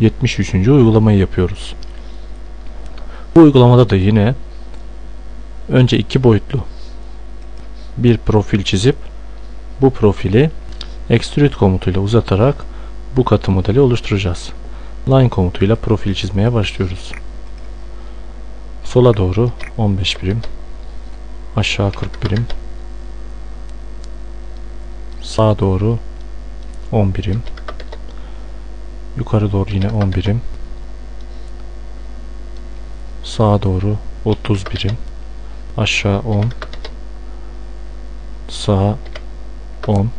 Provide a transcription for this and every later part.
73. uygulamayı yapıyoruz. Bu uygulamada da yine önce iki boyutlu bir profil çizip bu profili extrude komutuyla uzatarak bu katı modeli oluşturacağız. Line komutuyla profil çizmeye başlıyoruz. Sola doğru 15 birim, aşağı 40 birim, sağa doğru 10 birim, yukarı doğru yine 10 birim, sağa doğru 30 birim, aşağı 10, sağa 10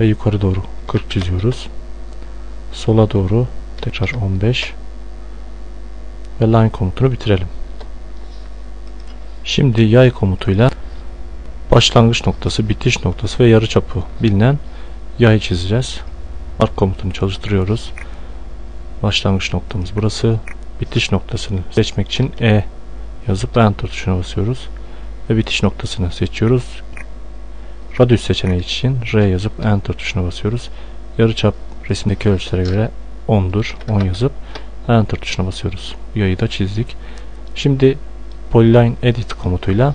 ve yukarı doğru 40 çiziyoruz. Sola doğru tekrar 15 ve line komutunu bitirelim. Şimdi yay komutuyla başlangıç noktası, bitiş noktası ve yarıçapı bilinen yay çizeceğiz. Ark komutunu çalıştırıyoruz. Başlangıç noktamız burası. Bitiş noktasını seçmek için E yazıp Enter tuşuna basıyoruz. Ve bitiş noktasını seçiyoruz. Radius seçeneği için R yazıp Enter tuşuna basıyoruz. Yarıçap resimdeki ölçülere göre 10'dur. 10 yazıp Enter tuşuna basıyoruz. Yayı da çizdik. Şimdi Polyline Edit komutuyla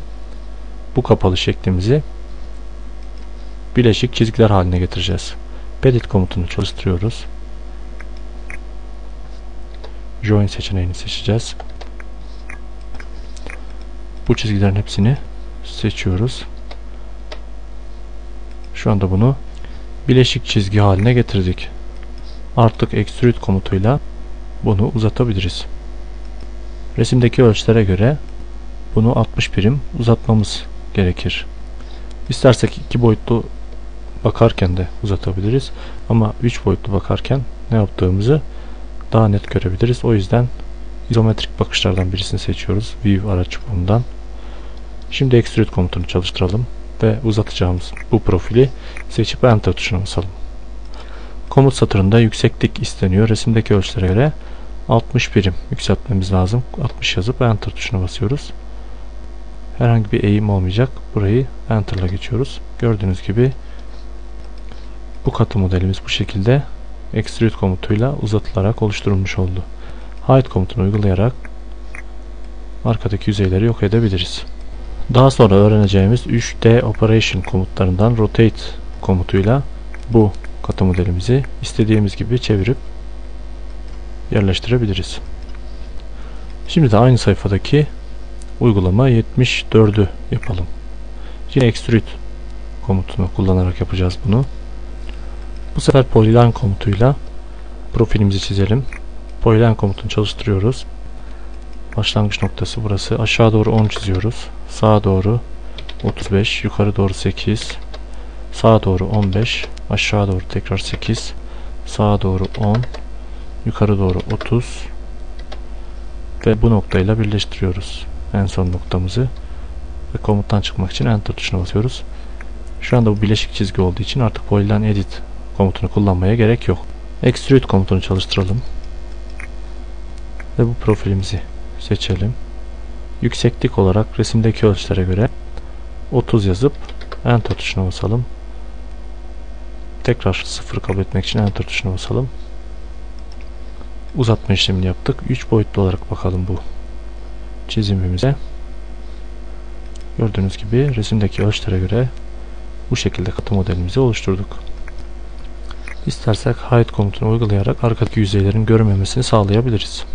bu kapalı şeklimizi bileşik çizgiler haline getireceğiz. Edit komutunu çalıştırıyoruz. Join seçeneğini seçeceğiz. Bu çizgilerin hepsini seçiyoruz. Şu anda bunu bileşik çizgi haline getirdik. Artık extrude komutuyla bunu uzatabiliriz. Resimdeki ölçülere göre bunu 60 birim uzatmamız gerekir. İstersek iki boyutlu bakarken de uzatabiliriz. Ama 3 boyutlu bakarken ne yaptığımızı daha net görebiliriz. O yüzden izometrik bakışlardan birisini seçiyoruz. View araç çubuğundan. Şimdi extrude komutunu çalıştıralım ve uzatacağımız bu profili seçip enter tuşuna basalım. Komut satırında yükseklik isteniyor. Resimdeki ölçülere göre 60 birim yükseltmemiz lazım. 60 yazıp enter tuşuna basıyoruz. Herhangi bir eğim olmayacak. Burayı enter ile geçiyoruz. Gördüğünüz gibi bu katı modelimiz bu şekilde extrude komutuyla uzatılarak oluşturulmuş oldu. Hide komutunu uygulayarak arkadaki yüzeyleri yok edebiliriz. Daha sonra öğreneceğimiz 3D Operation komutlarından Rotate komutuyla bu katı modelimizi istediğimiz gibi çevirip yerleştirebiliriz. Şimdi de aynı sayfadaki uygulama 74'ü yapalım. Yine Extrude komutunu kullanarak yapacağız bunu. Bu sefer Polyline komutuyla profilimizi çizelim. Polyline komutunu çalıştırıyoruz. Başlangıç noktası burası. Aşağı doğru 10 çiziyoruz. Sağa doğru 35, yukarı doğru 8, sağa doğru 15, aşağı doğru tekrar 8, sağa doğru 10, yukarı doğru 30 ve bu noktayla birleştiriyoruz en son noktamızı ve komuttan çıkmak için enter tuşuna basıyoruz. Şu anda bu bileşik çizgi olduğu için artık polyline edit komutunu kullanmaya gerek yok. Extrude komutunu çalıştıralım. Ve bu profilimizi seçelim. Yükseklik olarak resimdeki ölçülere göre 30 yazıp enter tuşuna basalım. Tekrar 0 kabul etmek için enter tuşuna basalım. Uzatma işlemini yaptık. 3 boyutlu olarak bakalım bu çizimimize. Gördüğünüz gibi resimdeki ölçülere göre bu şekilde katı modelimizi oluşturduk. İstersek hide komutunu uygulayarak arkadaki yüzeylerin görünmemesini sağlayabiliriz.